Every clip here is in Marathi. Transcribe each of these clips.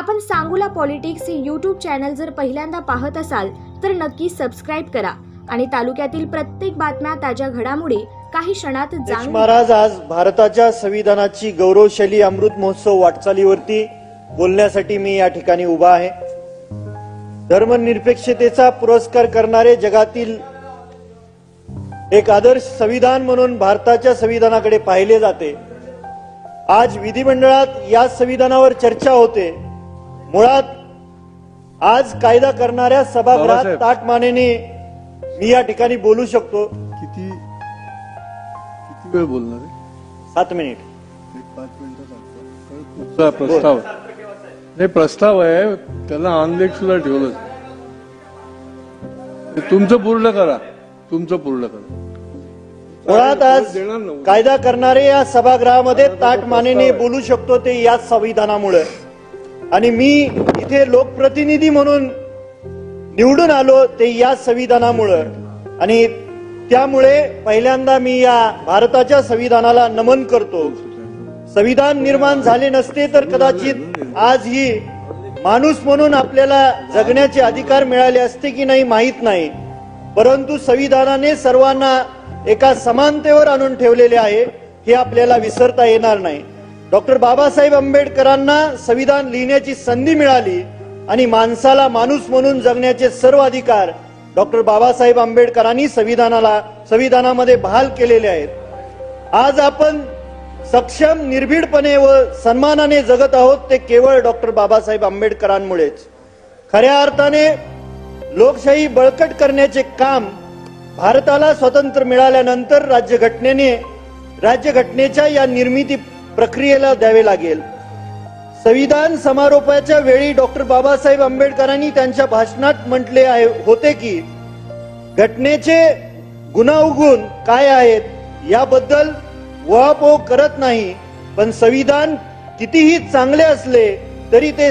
आपण सांगूला पॉलिटिक्स हे यूट्यूब चॅनल जर पहिल्यांदा पाहत असाल तर नक्की सबस्क्राईब करा. आणि तालुक्यातील प्रत्येक बातम्या ताज्या घडामोडी काही क्षणात जाणून महाराज आज भारताच्या संविधानाची गौरवशाली अमृत महोत्सव वाटचालीवरती बोलण्यासाठी मी या ठिकाणी उभा आहे. धर्मनिरपेक्षतेचा पुरस्कार करणारे जगातील एक आदर्श संविधान म्हणून भारताच्या संविधानाकडे पाहिले जाते. आज विधिमंडळात या संविधानावर चर्चा होते. मुळात आज कायदा करणाऱ्या सभागृहात बाबासाहेब. ताटमानेने मी या ठिकाणी बोलू शकतो. किती किती वेळ बोलणार आहे? सात मिनिट. पाच प्रस्ताव. नाही प्रस्ताव आहे. त्याला ऑनलेट सुद्धा ठेवलं तुमचं पूर्ण करा. तुमचं पूर्ण करा. मुळात आज कायदा करणारे या सभागृहामध्ये ताट मानेने बोलू शकतो ते या संविधानामुळे. आणि मी इथे लोकप्रतिनिधी म्हणून निवडून आलो ते या संविधानामुळं. आणि त्यामुळे पहिल्यांदा मी या भारताच्या संविधानाला नमन करतो. संविधान निर्माण झाले नसते तर कदाचित आज ही माणूस म्हणून आपल्याला जगण्याचे अधिकार मिळाले असते की नाही माहीत नाही. परंतु संविधानाने सर्वांना एका समानतेवर आणून ठेवलेले आहे हे आपल्याला विसरता येणार नाही. डॉक्टर बाबासाहेब आंबेडकरांना संविधान लिहिण्याची संधी मिळाली आणि माणसाला माणूस म्हणून जगण्याचे सर्व अधिकार डॉक्टर बाबासाहेब आंबेडकरांनी संविधानाला संविधानामध्ये बहाल केलेले आहेत. आज आपण सक्षम निर्भीडपणे व सन्मानाने जगत आहोत ते केवळ डॉक्टर बाबासाहेब आंबेडकरांमुळेच. खऱ्या अर्थाने लोकशाही बळकट करण्याचे काम भारताला स्वातंत्र्य मिळाल्यानंतर राज्यघटनेने राज्यघटनेच्या या निर्मिती प्रक्रियेला द्यावे लागेल. संविधान समारोपाच्या वेळी डॉक्टर बाबासाहेब आंबेडकरांनी त्यांच्या भाषणात म्हटले आहे होते की घटनेचे गुणावगुण काय आहेत याबद्दल वहापोह करत नाही पण संविधान कितीही चांगले असले तरी ते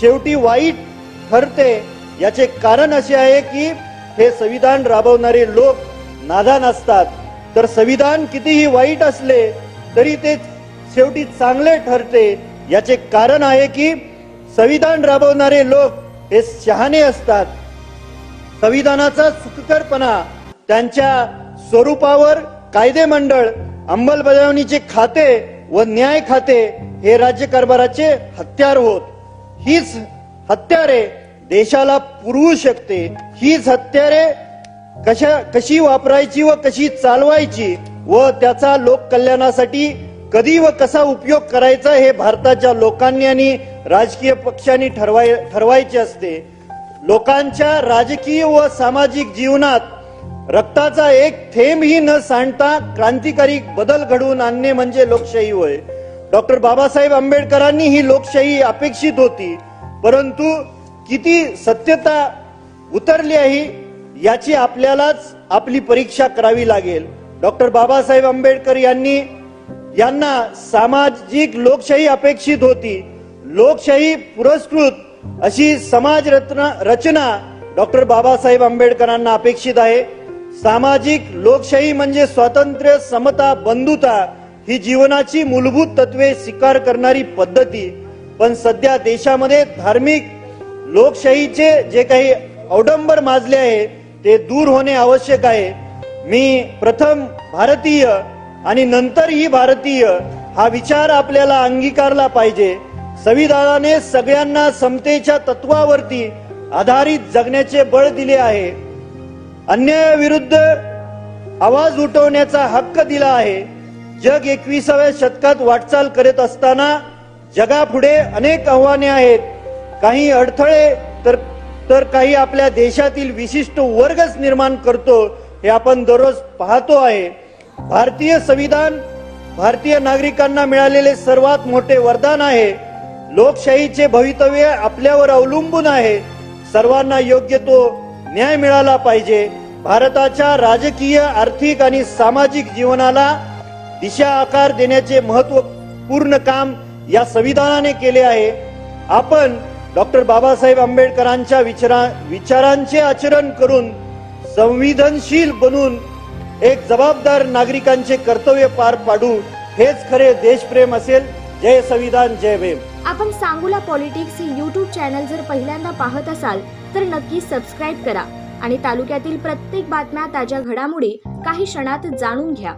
शेवटी वाईट ठरते. याचे कारण असे आहे की हे संविधान राबवणारे लोक नादान असतात. तर संविधान कितीही वाईट असले तरी ते शेवटी चांगले ठरते. याचे कारण आहे की संविधान राबवणारे लोक हे शहाणे असतात. संविधानाचा सुखकरपणा त्यांच्या स्वरूपावर कायदे मंडळ अंमलबजावणीचे खाते व न्याय खाते हे राज्यकारभाराचे हत्यार होत. हीच हत्यारे देशाला पुरवू शकते. हीच हत्यारे कशा कशी वापरायची व कशी चालवायची व त्याचा लोक कल्याणासाठी कधी व कसा उपयोग करायचा हे भारताच्या लोकांनी आणि राजकीय पक्षांनी ठरवाय ठरवायचे असते. लोकांच्या राजकीय व सामाजिक जीवनात रक्ताचा एक थेंबही न सांडता क्रांतिकारी बदल घडवून आणणे म्हणजे लोकशाही होय. डॉक्टर बाबासाहेब आंबेडकरांनी ही लोकशाही अपेक्षित होती. परंतु किती सत्यता उतरली आहे याची आपल्यालाच आपली परीक्षा करावी लागेल. डॉक्टर बाबासाहेब आंबेडकर यांनी यांना सामाजिक लोकशाही अपेक्षित होती. लोकशाही पुरस्कृत अशी समाज रत्न रचना डॉक्टर बाबासाहेब आंबेडकरांना अपेक्षित आहे. सामाजिक लोकशाही म्हणजे स्वातंत्र्य समता बंधुता ही जीवनाची मूलभूत तत्वे स्वीकार करणारी पद्धती. पण सध्या देशामध्ये धार्मिक लोकशाहीचे जे काही अवडंबर माजले आहे ते दूर होणे आवश्यक आहे. मी प्रथम भारतीय आणि नंतर ही भारतीय हा विचार आपल्याला अंगीकारला पाहिजे. संविधानाने सगळ्यांना समतेच्या तत्वावरती आधारित जगण्याचे बळ दिले आहे. अन्यायाविरुद्ध आवाज उठवण्याचा हक्क दिला आहे. जग एकविसाव्या शतकात वाटचाल करत असताना जगापुढे अनेक आव्हाने आहेत. काही अडथळे तर तर काही आपल्या देशातील विशिष्ट वर्गच निर्माण करतो हे आपण दररोज पाहतो आहे. भारतीय संविधान भारतीय नागरिकांना मिळालेले सर्वात मोठे वरदान आहे. लोकशाहीचे भवितव्य आपल्यावर अवलंबून आहे. सर्वांना योग्य तो न्याय मिळाला पाहिजे. भारताच्या राजकीय आर्थिक आणि सामाजिक जीवनाला दिशा आकार देण्याचे महत्त्वपूर्ण काम या संविधानाने केले आहे. आपण डॉक्टर बाबासाहेब आंबेडकरांच्या विचारा विचारांचे आचरण करून संवेदनशील बनून एक जबाबदार नागरिकांचे कर्तव्य पार पाडू हेच खरे देशप्रेम असेल. जय संविधान जय भीम. आपण सांगूला पॉलिटिक्स हे यूट्यूब चॅनल जर पहिल्यांदा पाहत असाल तर नक्की सबस्क्राईब करा आणि तालुक्यातील प्रत्येक बातम्या ताज्या घडामोडी काही क्षणात जाणून घ्या.